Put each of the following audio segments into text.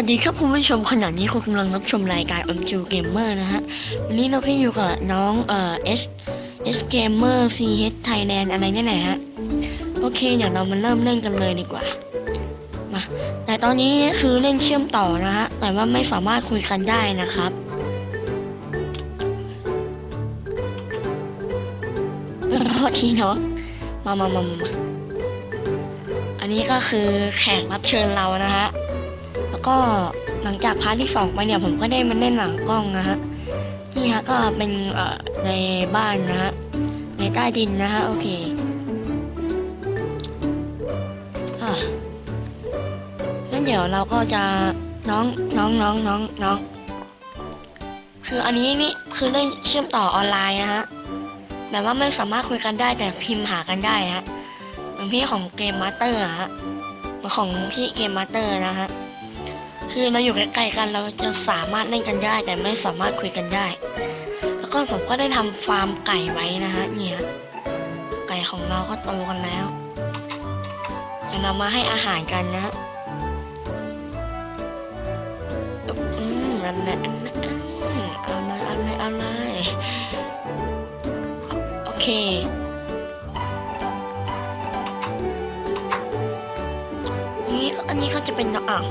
วัสดีครับคุณผู้ชมขณะนี้คุณกำลังรับชมรายการอ m จูเกมเมอร์นะฮะวันนี้เราก็อยู่กับน้องเอ่อ S S Gamer CH Thailand อะไรเนี่ยแหละฮะโอเคเดี๋ยวเรามาเริ่มเล่นกันเลยดีกว่ามาแต่ตอนนี้คือเล่นเชื่อมต่อนะฮะแต่ว่าไม่สามารถคุยกันได้นะครับโทษทีเนาะมามามามาอันนี้ก็คือแขกรับเชิญเรานะฮะ แล้วก็หลังจากพาร์ทที่สองไปเนี่ยผมก็ได้มาเล่นหลังกล้องนะฮะนี่ฮะก็เป็นในบ้านนะฮะในใต้ดินนะฮะโอเคอะงั้นเดี๋ยวเราก็จะน้องน้องน้องน้องน้อง คืออันนี้นี่คือเล่นเชื่อมต่อออนไลน์นะฮะแบบว่าไม่สามารถคุยกันได้แต่พิมพ์หากันได้ฮะเหมือนพี่ของเกมมาสเตอร์ฮะเหมือนของพี่เกมมาสเตอร์นะฮะ คือเราอยู่ใกล้ๆกันเราจะสามารถเล่นกันได้ แต่ไม่สามารถคุยกันได้ แล้วก็ผมก็ได้ทำฟาร์มไก่ไว้นะฮะเนี่ย ไก่ของเราก็โตกันแล้วเดี๋ยวเรามาให้อาหารกันนะอืมอันนั้นอันนั้นอืมเอาเลยเอาเลยเอาเลยโอเคนี่อันนี้ก็จะเป็นน้องอ่าง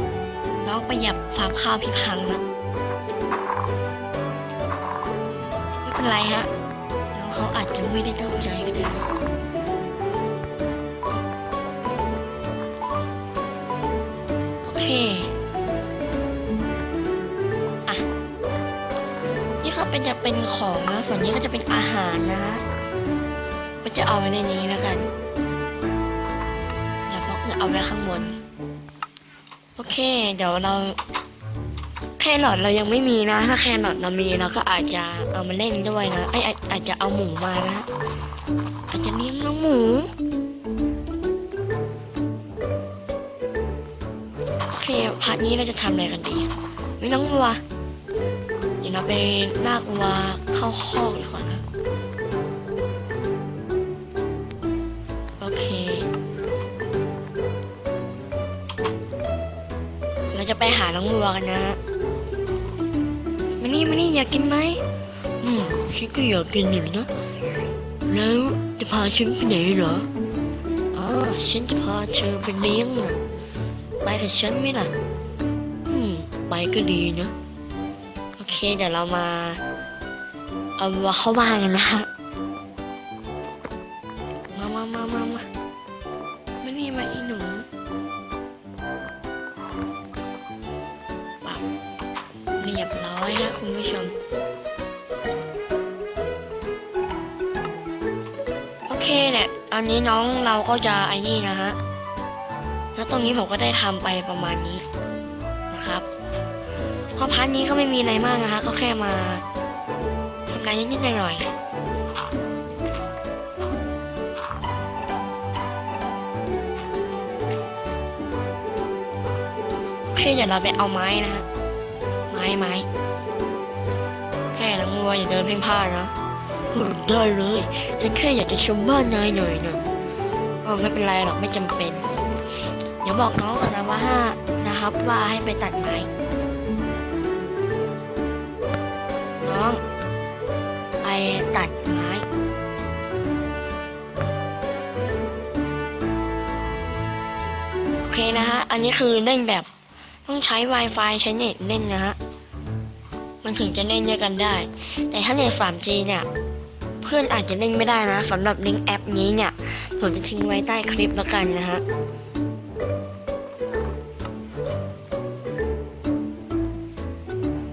น้องประหยัดฟาข้าวพี่พังนะไม่เป็นไรฮะน้องเขาอาจจะไม่ได้ตั้งใจก็ได้โอเคอะนี่ก็เป็นจะเป็นของนะส่วนนี้ก็จะเป็นอาหารนะก็จะเอาไว้ในนี้แล้วกันเดี๋ยวพวกเนี่ยเอาไว้ข้างบน เค เดี๋ยวเรา แครอทเรายังไม่มีนะ ถ้าแครอทเรามีเราก็อาจจะเอามาเล่นด้วยนะไออาจอาจจะเอาหมูมานะ อาจจะเลี้ยงน้องหมูโอเคพาร์ทนี้เราจะทำอะไรกันดีไม่น้องวัวเดี๋ยวเราไปลากวัวเข้าคอกดีกว่านะโอเค จะไปหาน้องวัวกันนะมานี่มานี่อยากกินไหมอืมฉันก็อยากกินอยู่นะ แล้วจะพาฉันไปไหนเหรออ๋อฉันจะพาเธอไปเลี้ยงนะไปกับฉันไหมล่ะ อืม ไปก็ดีนะ โอเค เดี๋ยวเรามา เอาวัวเข้าบ้านกันนะ เคเนี่ยอันนี้น้องเราก็จะไอ้นี่นะฮะ แล้วตรงนี้ผมก็ได้ทำไปประมาณนี้นะครับเพราะพาร์ทนี้ก็ไม่มีอะไรมากนะคะ ก็แค่มาทำอะไรนิดๆหน่อยๆโอเคเดี๋ยวเราไปเอาไม้นะฮะไม้ไม้แค่ละงัวอย่าเดินเพ่นพ่านนะ ได้เลย ฉันแค่อยากจะชมบ้านนายหน่อยนะอ๋อไม่เป็นไรหรอกไม่จำเป็น เดี๋ยวบอกน้องก่อนนะว่าห้านะครับว่าให้ไปตัดไม้ น้องไปตัดไม้โอเคนะฮะ อันนี้คือเล่นแบบต้องใช้ Wi-Fi ใช้เน็ตเล่นนะฮะ มันถึงจะเล่นด้วยกันได้ แต่ถ้าเน็ต 3G เนี่ย พื่อนอาจจะเล่นไม่ได้นะสำหรับลิงก์แอปนี้เนี่ยผมจะทิ้งไว้ใต้คลิปแล้วกันนะฮะ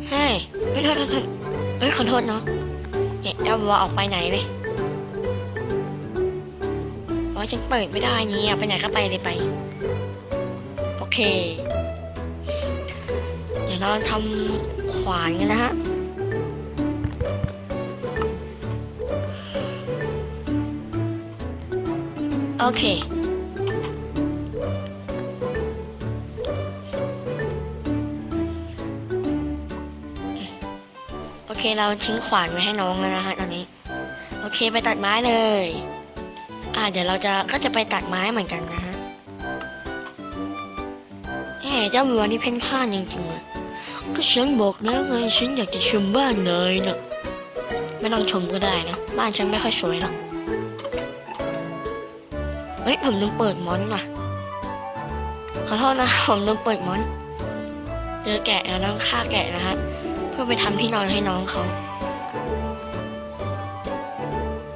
เฮ้ยไม่โทษเฮ้ยขอโทษเนาะเนี่ยเจ้าวัวออกไปไหนเลยอ๋อฉันเปิดไม่ได้นี่ไปไหนก็ไปเลยไป โอเค เดี๋ยวเราทำขวานกันนะฮะ โอเค โอเคเราทิ้งขวานไว้ให้น้องแล้วนะฮะตอนนี้ โอเคไปตัดไม้เลย อ่าเดี๋ยวเราจะก็จะไปตัดไม้เหมือนกันนะฮะเอ๊ะเจ้ามือนี่เพ่นพ่านจริงๆเลยก็ฉันบอกแล้วไงฉันอยากจะชมบ้านนายนะไม่ต้องชมก็ได้นะ บ้านฉันไม่ค่อยสวยหรอก เฮ้ยผมลืมเปิดมอนว่ะ ขอโทษนะ ผมลืมเปิดมอน เจอแกะแล้วต้องฆ่าแกะนะฮะ เพื่อไปทำที่นอนให้น้องเขา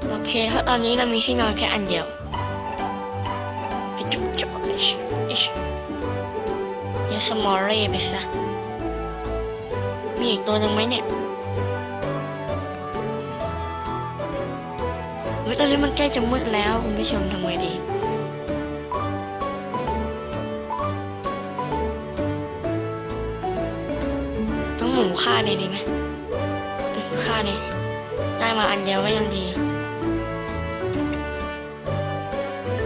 โอเคถ้าตอนนี้เรามีที่นอนแค่อันเดียวไอ้จุ๊บจุ๊บอิชอิชเดี๋ยวสมอลเร่ไปซะ มีอีกตัวหนึ่งไหมเนี่ยเฮ้ยตอนนี้มันใกล้จะมืดแล้ว คุณผู้ชมทำไงดี ต้องหมูฆ่าเลยดีไหมฆ่าเลยได้มาอันเดียวก็ยังดี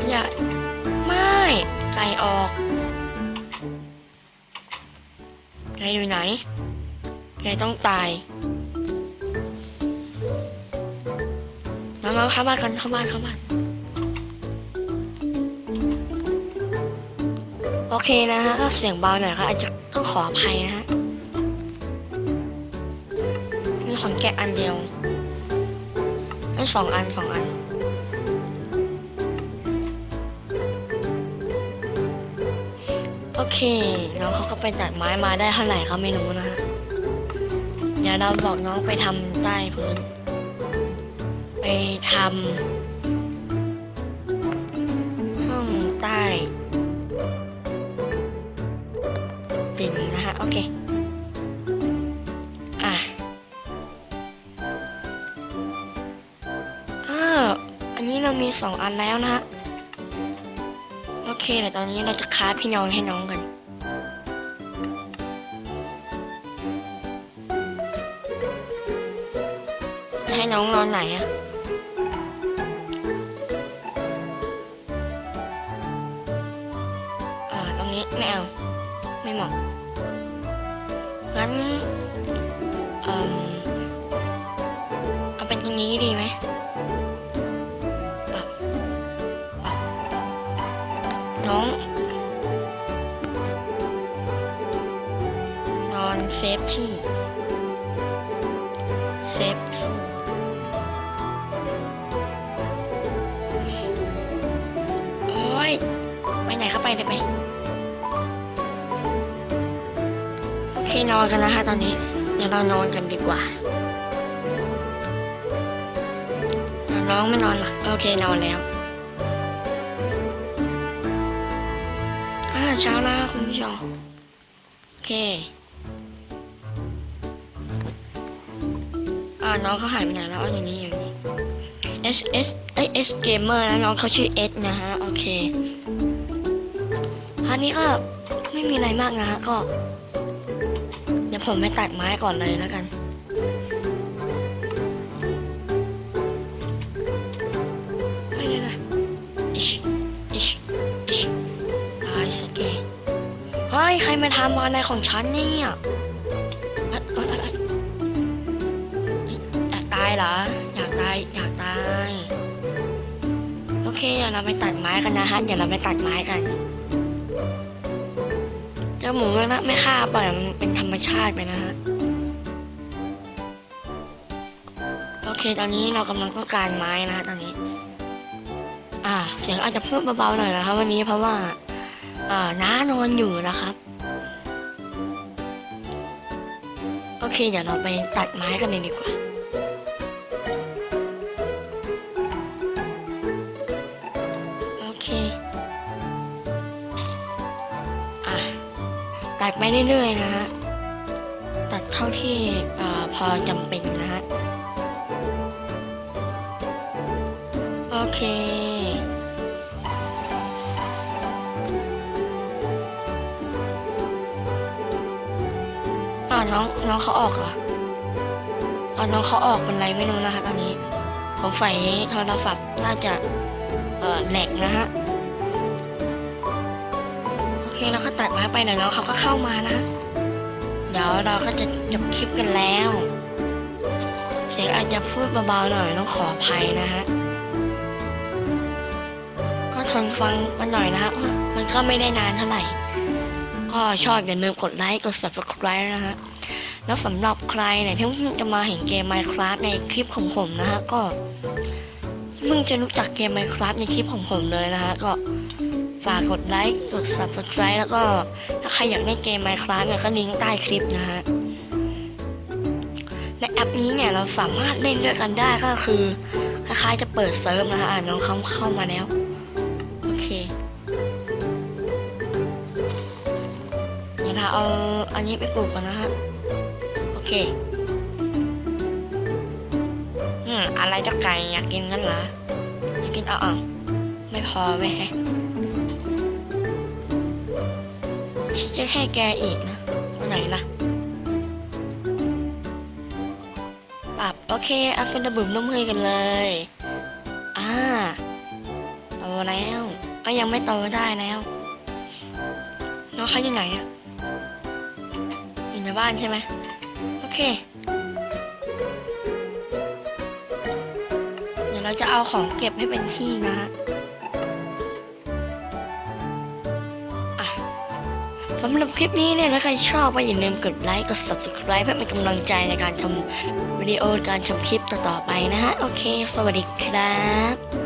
อย่าไม่ไก่ออกไก่อยู่ไหนไก่ต้องตายมามาเข้าบ้านกันเข้าบ้านเข้าบ้านโอเคนะฮะก็เสียงเบาหน่อยก็อาจจะต้องขออภัยนะฮะ แกะอันเดียวไอ้ยสองอันสองอัน โอเคน้องเขาก็ไปตัดไม้มาได้เท่าไหร่เขาไม่รู้นะฮะเดี๋ยวเราบอกน้องไปทำใต้พื้น ไปทำห้องใต้ เรามีสองอันแล้วนะฮะ โอเคเดี๋ยวตอนนี้เราจะค้าพี่น้องให้น้องกัน ให้น้องนอนไหนอะอ่าตรงนี้ไม่เอา ไม่เหมาะงั้น เซฟที่เซฟที่โอ้ยไปไหนเข้าไปเลยไป โอเคนอนกันแล้วค่ะตอนนี้ เดี๋ยวเรานอนกันดีกว่า น้องไม่นอนเหรอ โอเคนอนแล้วอ่าเช้าแล้วคุณผู้ชมโอเค น้องเขาหายไปไหนแล้วอ๋ออยู่นี่อยู่นี่ S S เอ S Gamer นะน้องเขาชื่อ S นะฮะโอเคคราวนี้ก็ไม่มีอะไรมากนะฮะก็เดี๋ยวผมไปตัดไม้ก่อนเลยแล้วกันไม่ได้นะอิชอิชอิชตายสเกเฮ้ยใครมาทำอะไรของฉันเนี่ย เหรอ อยากตาย อยากตาย โอเคเดี๋ยวเราไปตัดไม้กันนะฮะ เดี๋ยวเราไปตัดไม้กัน เจ้าหมูไม่ไม่ฆ่าปล่อยมันเป็นธรรมชาติไปนะฮะ โอเค ตอนนี้เรากำลังต้องการไม้นะฮะตอนนี้ อ่า เสียงอาจจะเพูดเบาๆหน่อยนะครับวันนี้เพราะว่าอ่าน้านอนอยู่นะครับโอเค เดี๋ยวเราไปตัดไม้กันเลยดีกว่า ตัดไปเรื่อยๆนะฮะ ตัดเท่าที่อพอจำเป็นนะฮะ โอเค อ่าน้องน้องเขาออกเหรออ่าน้องเขาออกเป็นไรไม่รู้นะคะตอนนี้ ผมไฟโทรศัพท์น่าจะ เอ่อแหลกนะฮะ เราก็ตัดไม้ไปหน่อยน้องเขาก็เข้ามานะ เดี๋ยวเราก็จะจบคลิปกันแล้ว เสียงอาจจะพูดเบาๆหน่อยต้องขออภัยนะฮะ ก็ทนฟังมันหน่อยนะฮะเพราะมันก็ไม่ได้นานเท่าไหร่ ก็ชอบอย่าลืมกดไลค์ กด subscribe นะฮะ แล้วสำหรับใครเนี่ยที่เพิ่งจะมาเห็นเกม Minecraft ในคลิปของผมนะฮะ ก็เพิ่งจะรู้จักเกม Minecraft ในคลิปของผมเลยนะฮะ ก็ ฝากกดไลค์ กด subscribe แล้วก็ถ้าใครอยากเล่นเกม Minecraft เนี่ยก็ลิงก์ใต้คลิปนะฮะในแอปนี้เนี่ยเราสามารถเล่นด้วยกันได้ก็คือคล้ายๆจะเปิดเซิร์ฟนะฮะน้องเขาเข้ามาแล้ว โอเคเดี๋ยวเราเอาอันนี้ไปปลูกก่อนนะฮะโอเคอืมอะไรจ้าไก่อยากกินกันเหรออยากกินเอาเอาไม่พอไหมฮะ จะให้แกอีกนะวันไหนล่ะปรับโอเคเอาเป็นระบุมน้ำมือกันเลย อ่าโตแล้วก็ยังไม่โตได้แล้วน้องเขาอยู่ไหนอะอยู่ในบ้านใช่ไหมโอเค เดี๋ยวเราจะเอาของเก็บให้เป็นที่นะฮะ สำหรับคลิปนี้เนี่ยถ้าใครชอบก็อย่าลืมกดไลค์กด subscribe เพื่อเป็นกำลังใจในการทำวิดีโอการชมคลิปต่อๆไปนะฮะ โอเค สวัสดีครับ